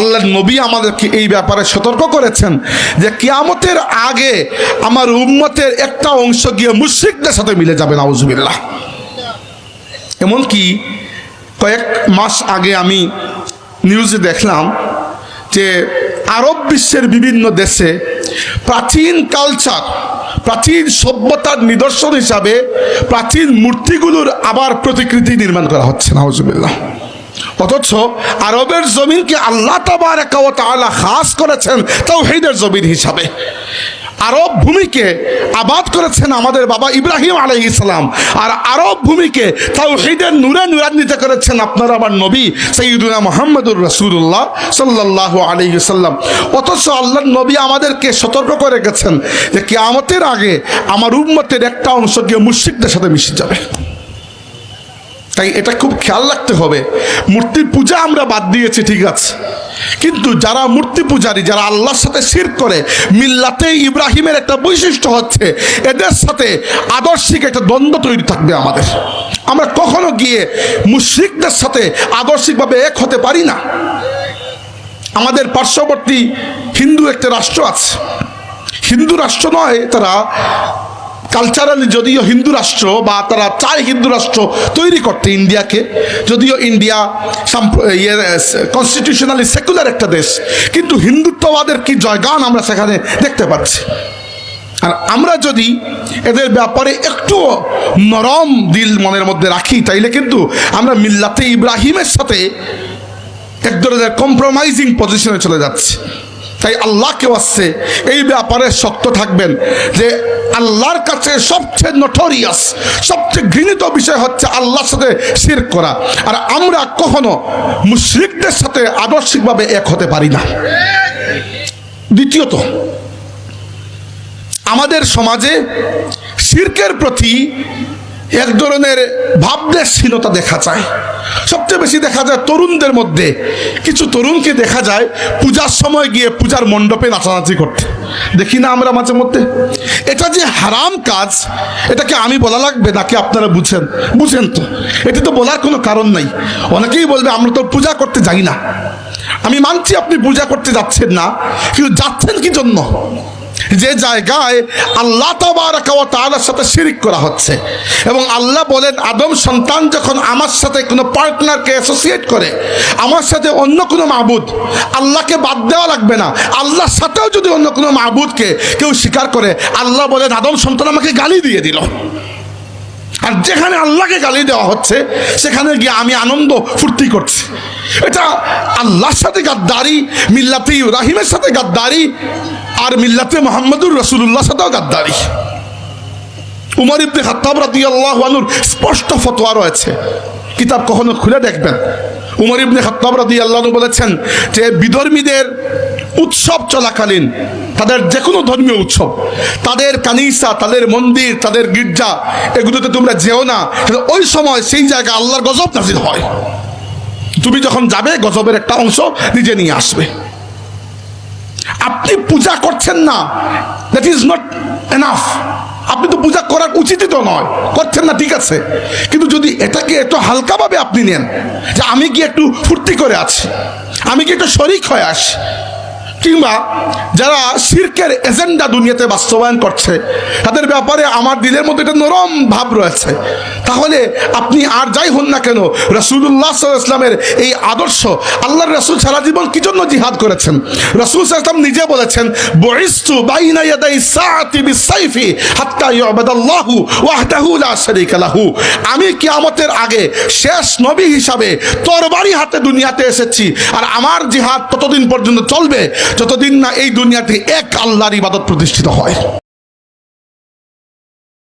আল্লাহ নবী আমাদেরকে এই ব্যাপারে সতর্ক করেছেন যে কিয়ামতের আগে আমার উম্মতের একটা অংশ গিয়ে মুশ্রিকদের সাথে মিলে যাবে, নাউজুবিল্লাহ। এমনকি কয়েক মাস আগে আমি নিউজে দেখলাম যে আরব বিশ্বের বিভিন্ন দেশে প্রাচীন কালচার, প্রাচীন সভ্যতার নিদর্শন হিসাবে প্রাচীন মূর্তিগুলোর আবার প্রতিকৃতি নির্মাণ করা হচ্ছে, নাউজুবিল্লাহ। অথচ আরবের জমিনকে আল্লাহ তালা খাস করেছেন তাওহীদের জমিন হিসাবে। আরব ভূমিকে আবাদ করেছেন আমাদের বাবা ইব্রাহিম আলাই ইসলাম আর আরব ভূমিকে তাওহীদের নূরে নূরান্বিত করেছেন আপনার আমার নবী সৈয়দুনা মোহাম্মদুর রসুল্লাহ সাল্লাহ আলী সাল্লাম। অথচ আল্লাহ নবী আমাদেরকে সতর্ক করে গেছেন যে কিয়ামতের আগে আমার উম্মতের একটা অংশ গিয়ে মুশ্রিকদের সাথে মিশে যাবে। তাই এটা খুব খেয়াল রাখতে হবে। মূর্তির পূজা আমরা বাদ দিয়েছি, ঠিক আছে। কিন্তু যারা মূর্তি পূজারী, যারা আল্লাহর সাথে শির করে, মিল্লাতে ইব্রাহিমের একটা বৈশিষ্ট্য হচ্ছে, এদের সাথে আদর্শিক একটা দ্বন্দ্ব তৈরি থাকবে আমাদের। আমরা কখনো গিয়ে মুশ্রিকদের সাথে আদর্শিকভাবে এক হতে পারি না। আমাদের পার্শ্ববর্তী হিন্দু একটা রাষ্ট্র আছে। হিন্দু রাষ্ট্র নয়, তারা কালচারালি যদিও হিন্দু রাষ্ট্র বা তারা চায় হিন্দু রাষ্ট্র তৈরি করতে ইন্ডিয়াকে, যদিও ইন্ডিয়া ইয়ে কনস্টিটিউশনালি সেকুলার একটা দেশ, কিন্তু হিন্দুত্ববাদের কি জয়গান আমরা সেখানে দেখতে পাচ্ছি? আর আমরা যদি এদের ব্যাপারে একটু নরম দিল মনের মধ্যে রাখি, তাইলে কিন্তু আমরা মিল্লাতে ইব্রাহিমের সাথে এক ধরনের কম্প্রোমাইজিং পজিশনে চলে যাচ্ছে। তাই আল্লাহকে আসছে এই ব্যাপারে শক্ত থাকবেন যে আল্লাহর কাছে সবচেয়ে নটোরিয়াস সবচেয়ে ঘৃণিত বিষয় হচ্ছে আল্লাহর সাথে শির করা। আর আমরা কখনো মুশরিকদের সাথে আদর্শিকভাবে এক হতে পারি না। দ্বিতীয়ত, আমাদের সমাজে শির্কের প্রতি এক ধরনের ভাবদেশহীনতা দেখা যায়। সবচেয়ে বেশি দেখা যায় তরুণদের মধ্যে। কিছু তরুণকে দেখা যায় পূজার সময় গিয়ে পূজার মণ্ডপে নাচানাচি করতে। দেখি না আমরা মাঝে মধ্যে। এটা যে হারাম কাজ, এটাকে আমি বলা লাগবে নাকি আপনারা বুঝেন? বুঝেন তো। এটা তো বলার কোনো কারণ নাই। অনেকেই বলবে, আমরা তো পূজা করতে যাই না। আমি মানছি আপনি পূজা করতে যাচ্ছেন না, কিন্তু যাচ্ছেন কি জন্য? যে জায়গায় আল্লাহ তালার সাথে শিরিক করা হচ্ছে। এবং আল্লাহ বলেন, আদম সন্তান যখন আমার সাথে কোনো পার্টনারকে অ্যাসোসিয়েট করে, আমার সাথে অন্য কোনো মাহবুদ, আল্লাহকে বাদ দেওয়া লাগবে না। আল্লাহর সাথেও যদি অন্য কোনো মাহবুদকে কেউ স্বীকার করে, আল্লাহ বলেন, আদম সন্তান আমাকে গালি দিয়ে দিল। আর যেখানে আল্লাহকে গালি দেওয়া হচ্ছে, সেখানে গিয়ে আমি আনন্দ ফুর্তি করছি। এটা আল্লাহর সাথে গাদ্দারি, মিল্লাতে ইব্রাহিমের সাথে গাদ্দারি, আর মিল্লাতে মোহাম্মদুর রসুল্লাহ সাথেও গাদ্দারি। উমর ইবনে খাত্তাব রাদিয়াল্লাহু আনহুর স্পষ্ট ফতোয়া রয়েছে। কিতাব কখনো খুলে দেখবেন? উমর ইবনে খাত্তাব রাদিয়াল্লাহু বলেছেন যে, বিধর্মীদের উৎসব চলাকালীন, তাদের যে কোনো ধর্মীয় উৎসব, তাদের কানিসা, তাদের মন্দির, তাদের গির্জা, এগুলোতে তোমরা যেও না ওই সময় সেই জায়গায় আল্লাহর গজব নাজির হয়। তুমি যখন যাবে, গজবের একটা অংশ নিজে নিয়ে আসবে। আপনি পূজা করছেন না দ্যাট ইজ নট এনাফ আপনি তো পূজা করার উচিতই তো নয়, করছেন না, ঠিক আছে। কিন্তু যদি এটাকে একটু হালকাভাবে আপনি নেন, যে আমি কি একটু ফুর্তি করে আছি, আমি কি একটু শরিক হয়ে আসি কিংবা যারা শির্কের এজেন্ডা দুনিয়াতে বাস্তবায়ন করছে, তাদের ব্যাপারে আমার দিলের মধ্যে একটা নরম ভাব রয়েছে। তাহলে আপনি আর যাই হন না কেন রসুল্লাহ ইসলামের এই আদর্শ আল্লাহর রসুল সারা জীবন কি জন্য জিহাদ করেছেন? রসুল ইসলাম নিজে বলেছেন বরিস্তু বাইনা ইয়াদাই আমি কিয়ামতের আগে শেষ নবী হিসাবে তরবারি হাতে দুনিয়াতে এসেছি আর আমার জিহাদ ততদিন পর্যন্ত চলবে যতদিন না এই দুনিয়াতে এক আল্লাহর ইবাদত প্রতিষ্ঠিত হয়।